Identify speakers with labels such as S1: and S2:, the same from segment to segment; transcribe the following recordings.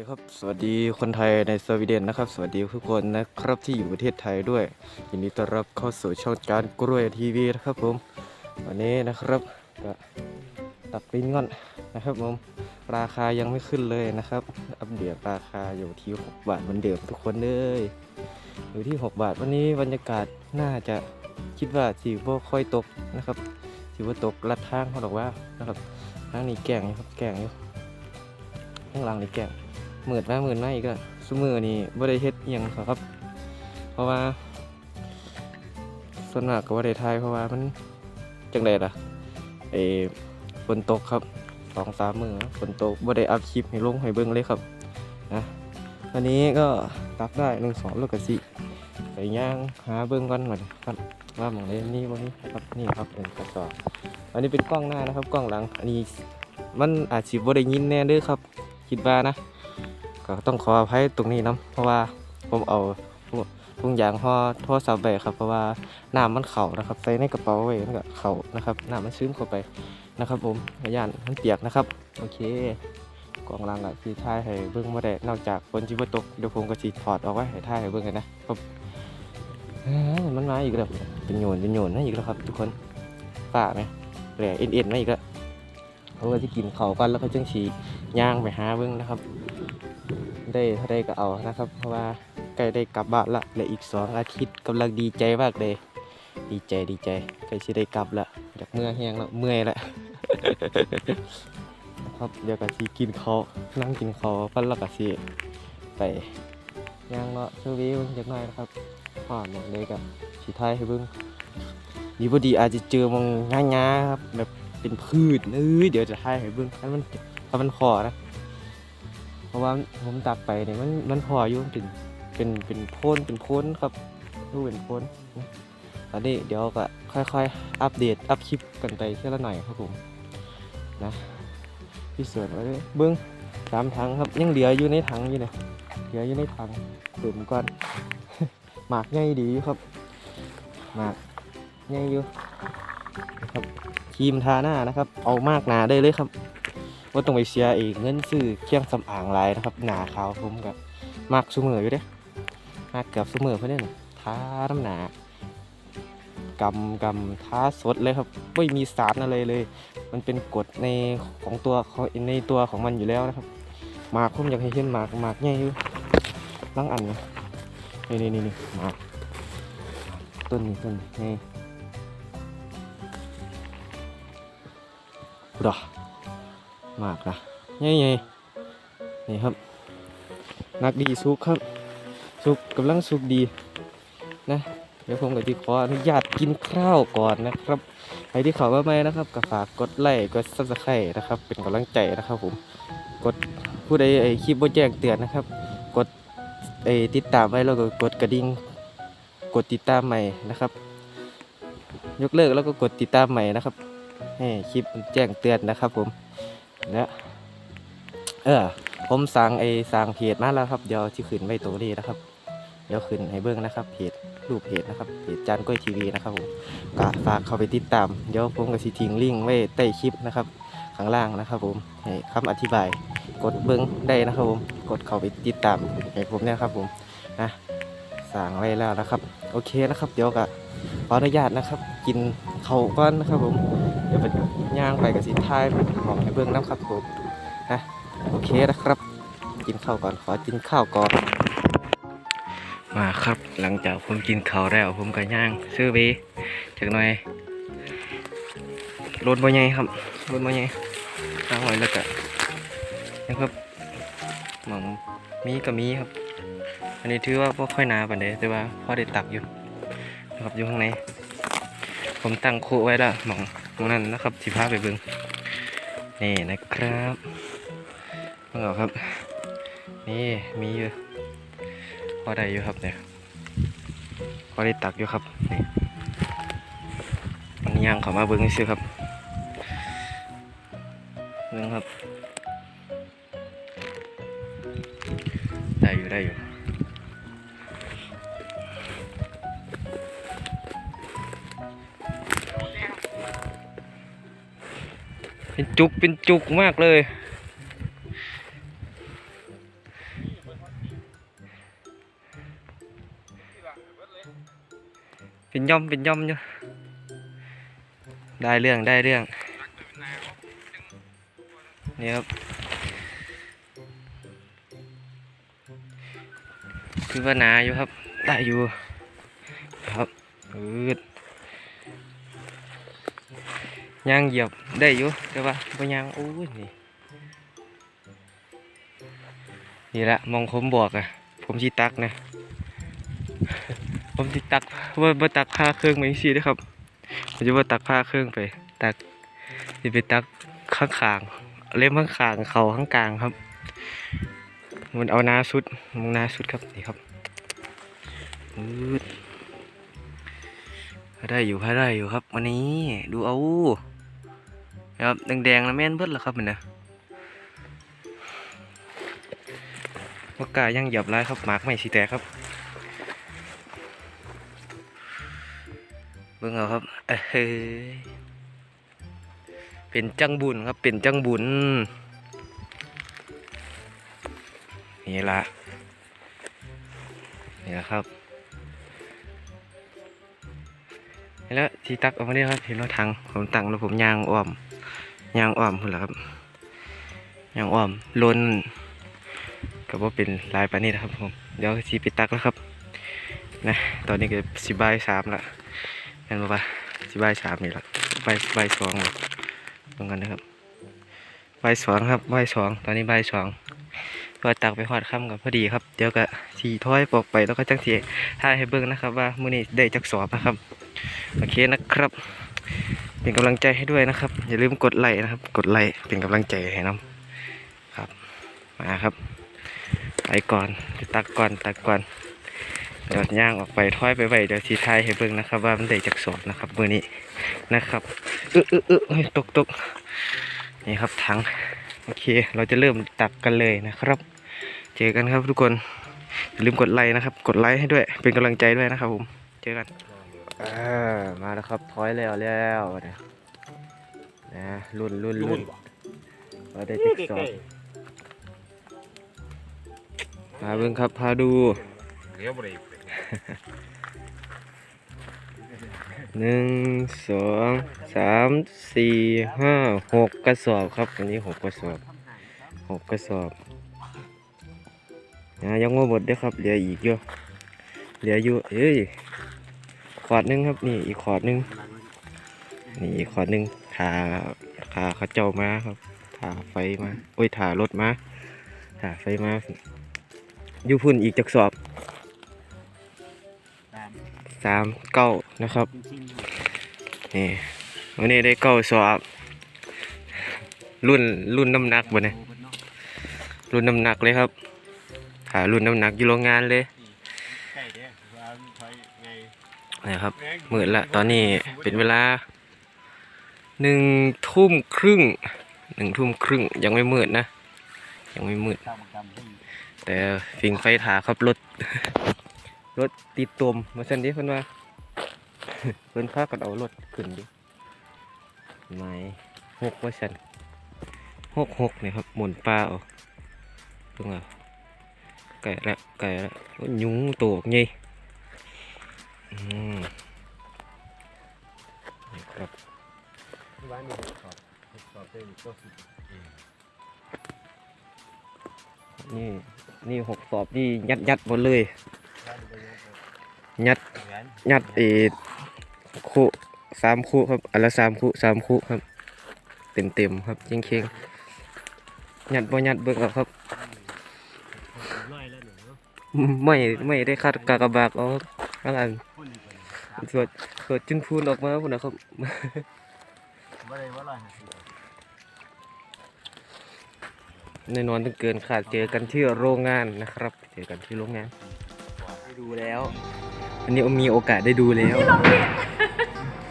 S1: ดีครับ สวัสดีคนไทยในสวีเดนนะครับ สวัสดีทุกคนนะครับที่อยู่ประเทศไทยด้วยยินดีต้อนรับเข้าสู่ช่องการกล้วยทีวีนะครับผม วันนี้นะครับก็ตัดปิ้นก่อนนะครับผม ราคายังไม่ขึ้นเลยนะครับ อัปเดตราคาอยู่ที่ 6 บาทเหมือนเดิมทุกคนเลยอยู่ที่ 6 บาทวันนี้บรรยากาศน่าจะคิดว่าสีบ่ค่อยตกนะครับสีว่าตกลัดทางเขาบอกว่านะครับทางนี้แก่งอยู่ครับแก่งอยู่ข้างหลังนี่แก่ง หมื่นมาหมื่นมาอีกอะสมือนี่บ่ได้เฮ็ดอิหยังครับ เพราะว่า ส่วนมากก็บ่ได้ทายเพราะว่ามันจังไดล่ะเอฝนตกครับสองสามมือฝนตกบ่ได้อัพคลิปให้ลงให้เบิ่งเลยครับนะวันนี้ก็ตักได้หนึ่งสองแล้วก็สิไปย่างหาเบิ่งก่อนก่อนครับว่าหมองเล่นนี่บ่นี้ครับนี่ครับเป็นกระสอบอันนี้เป็นกล้องหน้านะครับกล้องหลัง อันนี้มันอาจสิบ่ได้ยินแน่เด้อครับ คิดว่านะ ก็ต้องขออภัยตรงนี้นะเพราะว่าผมเอาทุงยางห่อโทรศัพท์ไปครับ เพราะว่าน้ำมันเข่านะครับใส่ในกระเป๋าไว้มันก็เข่านะครับน้ำมันซึมเข้าไปนะครับผมย่านมันเปียกนะครับ โอเคกองลังอะสีท้ายให้เบิ้งมาได้นอกจากฝนจิบตกเดี๋ยวผมก็สีถอดออกไว้ให้ท้ายให้เบิ้งกันนะครับอ้ยมันมาอีกแล้วเป็นโยนเป็นโยนนะอีกแล้วครับ ทุกคนป่าไหมแหล่เอ็นเอ็นมาอีกแล้วเขาก็จะกินเขากันแล้วเขาจึงฉีย่างไปหาเบิ้งนะครับ ได้ถ้าได้ก็เอานะครับ เพราะว่าใกล้ได้กลับบ้านละเหลืออีกสองอาทิตย์กำลังดีใจมากเลย ดีใจดีใจใกล้จะได้กลับละอยากเมื่อยแห้งแล้วเมื่อยละนะครับเดี๋ยวก็สีกินเขานั่งกินเขาวกันแล้วก็สีไปย่างเนาะซื้อวิวจักหน่อยนะครับผ่านหมดเลยกับสีไทยให้เบิ้งดีพอดีอาจจะเจอมองง่ายๆครับแบบเป็นพืชเอ้ยเดี๋ยวจะไทยให้เบิ้งถ้ามันถ้ามันคอนะ เพราะว่าผมตักไปเนี่ยมันมันพออยู่ถึงเป็นเป็นโพนเป็นโพนครับดูเป็นโพนตอนนี้เดี๋ยวก็ค่อยๆ อัปเดตอัพคลิปกันไปเท่าละหน่อยครับผมนะพี่เสือไว้เบิ้องสามถังครับยังเหลืออยู่ในถังอยู่เนี่ยเหลืออยู่ในถังเติมก่อนหมากใหญ่ดีครับหมากใหญ่อยู่ครับครีมทาหน้านะครับ เอามากหนาได้เลยครับ ว่าต้องไปเสียเองเงินซื้อเครื่องสำอางหลายนะครับ หนาขาวผมกับมากซุมืออยู่เด้มากเกือบซุมือเพื่อนเนี่ยทาน้ำหนากำกำท้าสดเลยครับไม่มีสารอะไรเลย มันเป็นกฎในของตัวในตัวของมันอยู่แล้วนะครับหมากผมอยากให้เห็นหมากหมากใหญ่อยู่ลังอันนะนี่นี่นี่นี่หมากต้นนี้ต้นนี้นี่ดอก มากนะนี่ไงนี่ครับ นักดีสุกครับสุกกำลังสุกดีนะเดี๋ยวผมกับที่ขออนุญาตกินข้าวก่อนนะครับใครที่เข้ามาใหม่นะครับก็ฝากกดไลค์กดซับสไครต์นะครับ เป็นกำลังใจนะครับผมกดผู้ใดไอคลิปบ่แจ้งเตือนนะครับ กดไอติดตามไว้แล้วก็กดกระดิ่งกดติดตามใหม่นะครับ ยกเลิกแล้วก็กดติดตามใหม่นะครับให้คลิปแจ้งเตือนนะครับผม และเออ ผมสั่งไอ้สั่งเพจมาแล้วครับ เดี๋ยวที่ขึ้นไว้ตัวนี้นะครับ เดี๋ยวขึ้นให้เบิ้งนะครับ เพจรูปเพจนะครับ เพจจานก้อยทีวีนะครับผมก็ฝากเข้าไปติดตาม เดี๋ยวผมก็สิทิ้งลิงก์ไว้ใต้คลิปนะครับ ข้างล่างนะครับ ผมให้คำอธิบาย กดเบิ้งได้นะครับผม กดเข้าไปติดตามให้ผมเนี่ยครับผม นะสั่งไว้แล้วนะครับ โอเคนะครับ เดี๋ยวก็ขออนุญาตนะครับ กินเขาก่อนนะครับผม เดี๋ยวไปย่างไปกับสิท้ายมองให้เบื้องน้ำครับผมนะโอเคนะครับ กินข้าวก่อนขอกินข้าวก่อนมาครับหลังจากผมกินข้าวแล้วผมก็ย่างซื้อเบจากหน่อยรถบ่ใหญ่ครับรถบ่ใหญ่ตั้งไว้แล้วก็นะครับหม่องมีก็มีครับ อันนี้ถือว่าบ่ค่อยหนาปานใดแต่ว่าพอได้ตักอยู่นะครับอยู่ข้างในผมตั้งคู่ไว้และหม่อง ตรงนั้นนะครับสิพาไปเบิ่งนี่นะครับเบิ่งเอาครับ นี่มีอยู่พอได้อยู่ครับเนี่ยพอได้ตักอยู่ครับนี่มันย่างเข้ามาเบิ่งซื้อครับเบิ่งครับ ได้อยู่ได้อยู่ เป็นจุกเป็นจุกมากเลย เป็นย่อมเป็นย่อมเนาะได้เรื่องได้เรื่องนี่ครับคือว่านาอยู่ครับ ได้อยู่ครับอืด ย่างเหยียบได้อยู่แต่ว่าบ่ย่างโอ้ยนี่นี่ละมองผมบอกอะผมชีตักนะ ผมสิตักว่าบ่ตักผ้าเครื่องมาสิเด้ครับผมจะว่าตักผ้าเครื่องไป ตักสิไปตักข้างขางเล่มข้างขางเขาข้างกลางครับ มันเอาหน้าสุดมองหน้าสุดครับนี่ครับอืด พอได้อยู่พอได้อยู่ครับ วันนี้ดูเอาครับแดงๆนะแม่นเบิดแล้วครับมันนะว่ากายังหยับไรครับหมากไม่สีแตกครับ เบิ่งเอาครับเอ้ยเป็นจังบุญครับเป็นจังบุญนี่ละนี่ละครับ แล้วที่ตักออกมาเนี่ยครับเห็นว่าทางผมตั้งแล้วผมยางอ้อมยางอ้อมพุ่นละครับยางอ้อมล้นก็ว่าเป็นลายปานนี้นะครับผมเดี๋ยวสีไปตักแล้วครับนะตอนนี้ก็สิบายสามละเห็นป่ะสิบายสามนี่ละใบใบสองเลยตรงกันนะครับใบสองครับใบสองตอนนี้ใบสอง ก็ตักไปหอดค่ำกับพอดีครับ เดี๋ยวก็สีถ้อยปอกไปแล้วก็จังสีถ่าให้เบิ่งนะครับ ว่ามื้อนี้ได้จักสอบนะครับ โอเคนะครับ เป็นกำลังใจให้ด้วยนะครับ อย่าลืมกดไลค์นะครับ กดไลค์เป็นกำลังใจให้น้ำครับ มาครับ ไปก่อนตักก่อนตักก่อนเดี๋ยวย่างออกไปถ้อยไปไว้เดี๋ยวสีไทายให้เบิ่งนะครับ ว่ามันได้จากสอบนะครับมือนี้นะครับเออเออเออเฮ้ตกตกนี่ครับถัง โอเค เราจะเริ่มตักกันเลยนะครับ เจอกันครับทุกคนอย่าลืมกดไลค์นะครับ กดไลค์ให้ด้วย เป็นกำลังใจด้วยนะครับผมเจอกันมาแล้วครับท้อยแล้วแล้วนะนะรุ่นรุ่นรุ่นเราได้จากสอบมาเบิ่งครับพาดู
S2: เลี้ยวบริ
S1: หนึ่งสองสามสี่ห้าหกกระสอบครับอันนี้หกกระสอบหกกระสอบนะยังไม่หมดด้อครับเหลืออีกเยอะเหลืออยู่เอ้ยขอดหนึงครับนี่อีกขอดหนึงนี่อีกขอดหนึงถาถาเขาเจ้ามาครับถาไฟมาโอ้ยถารถมาถาไฟมาอยู่พุ่นอีกจักสอบ สามเก้านะครับนี่วันนี้ได้เก้าสอบรุ่นรุ่นน้ำหนักบ่เนี่ยรุ่นน้ำหนักเลยครับหารุ่นน้ำหนักอยู่โรงงานเลยนะครับมืดละตอนนี้เป็นเวลาหนึ่งทุ่มครึ่งหนึ่งทุ่มครึ่งยังไม่มืดนะ ยังไม่มืด แต่ฟิงไฟถาครับรถ รถติดตมมาเส้นนี้เพิ่นว่าเพิ่นพากันเอารถขึ้นดิไม้หกว่าสันหกหกเนี่ยครับหมุนปลาเอาตรงอะไก่ละไก่ละโอ้งตัวใหญ่นี่ครับ
S2: ร้านนี้สอบสอบเป็นก็สิ
S1: นี่นี่หกสอบนี่ยัดยัดหมดเลย ยัดยัดเออคู่สามคู่ครับอันละสามคู่สามคู่ครับ เต็มเต็มครับเข่งเข่งยัดบ่ยัดเบิกเอาครับ
S2: ร้อยแล้วหนูเนาะ
S1: ไม่ไม่ได้คัดกากบากเอาครับอันอัน
S2: พุ่นอีกคน
S1: สวดสวดจุนพูนออกมาพุ่นนะครับแน่นอนต้องเกินขาดเจอกันที่โรงงานนะครับ เจอกันที่โรงงาน ด้ดูแล้ววันนี้มีโอกาสได้ดูแล้ว
S3: ที่เราเห็น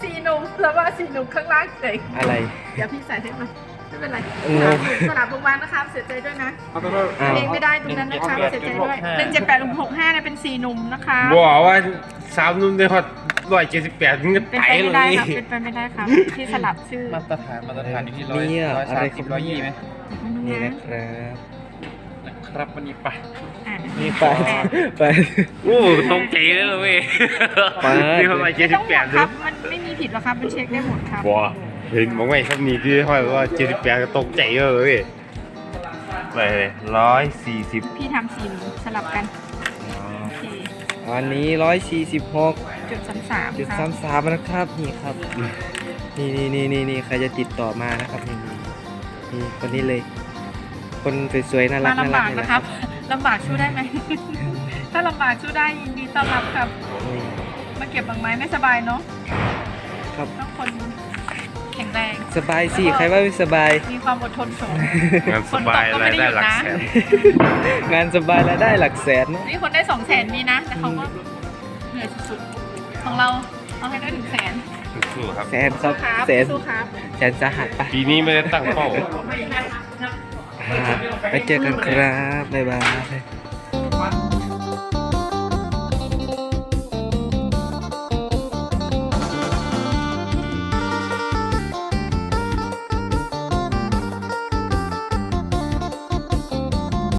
S3: สีหนุ่มแล้วว่าสีหนุ่มข้างล่างเด็ก
S1: อะไร
S3: เดี๋ยวพี่ใส่ให้มาไม่เป็นไร
S1: งง
S3: สลับโรงพยาบาลนะครับเสียใจด้วยนะ
S1: อ้าว
S3: เองไม่ได้ตรงนั้นนะครับเสียใจด้วยหนึ่งเจ็ดแปดหกห้าเนี่ยเป็นสีหนุ่มนะคะ
S2: บอกว่าสาวนุ่มได้ฮอดร้อยเจ็ดสิบแปดมึงก็
S3: เป็น
S2: ตา
S3: ไป
S2: ยเล
S3: ไม่ได้
S2: ย
S3: ครับเป็นไปไม่ได้ครับที่สลับชื่อ
S4: มาตรฐานมาตรฐานอยู่ที่ร้อย
S1: เนี่ย
S4: ร้อย
S1: อะ
S4: สา
S1: ไร
S4: ม
S1: ค
S4: สิ
S1: รั
S4: บบ ร้อยยี่ไหม
S1: นี่
S3: นะ
S1: นะครับ
S4: ข
S2: ครับวันนี้ไป
S3: อะ
S1: นี่ไปไป
S2: โอ้ตรงใจเลยเหรอเว้ย
S1: ไป
S2: นี่เท่าไหร่เจ็
S3: ไม่
S2: ดสิ
S3: ต้
S2: บ
S3: อง
S2: แป
S3: ห่ว
S2: ด
S3: ง
S2: เล
S3: ครั
S2: ย
S3: บ มันไม่มีผิดหรอกครับ มันเช็คได้หมดครับ
S2: บัวเห็นบอกว่าครับนี่ที่ห้อยว่าเจ็ดสิบแปดก็ตกใจเลยเว้ยไปเลยร้อยสี่สิบ
S3: พี่ทำสีหนูสลับกัน โอเค
S1: วันนี้ร้อยสี่สิบหก
S3: จุดสามสาม
S1: จุด
S3: ครั
S1: สา
S3: บ
S1: มสามนะครับนี่ครับ นี่นี่นี่นี่นี่ใครจะติดต่อมานะครับนี่นี่นี่คนนี้เลย คนสวยๆน่ารั
S3: มาก
S1: น่า
S3: ลำ
S1: รัก
S3: บาก
S1: นี่แหละ
S3: นะครับลำบากสู้ได้ไหม ถ้าลำบากสู้ได้ยินดีต้อนรับครับ
S1: นี่
S3: มาเก็บบางไม้ไม่สบายเนาะ
S1: ครับ
S3: ต้องคนแข็งแรง
S1: สบายสิใครว่าไม่สบาย
S3: มีความอดทนสูง
S2: งานสบายรายได้หลักแสน
S1: งานสบายรายได้หลักแสนนะ
S3: นี่คนได้สองแสนมีนะ แต่เขาก็เหนื่อยสุดๆ ของเราเอาให้ได้ถึงแสน
S2: สู้ๆครับ
S1: แสนครับ
S3: ครับ
S1: แสน
S3: สู้ครับ
S1: แสนสาหัสไป
S2: ปีนี้ไม่ได้ตั้งเป้า
S1: ไปเจอกันครับ บ๊ายบาย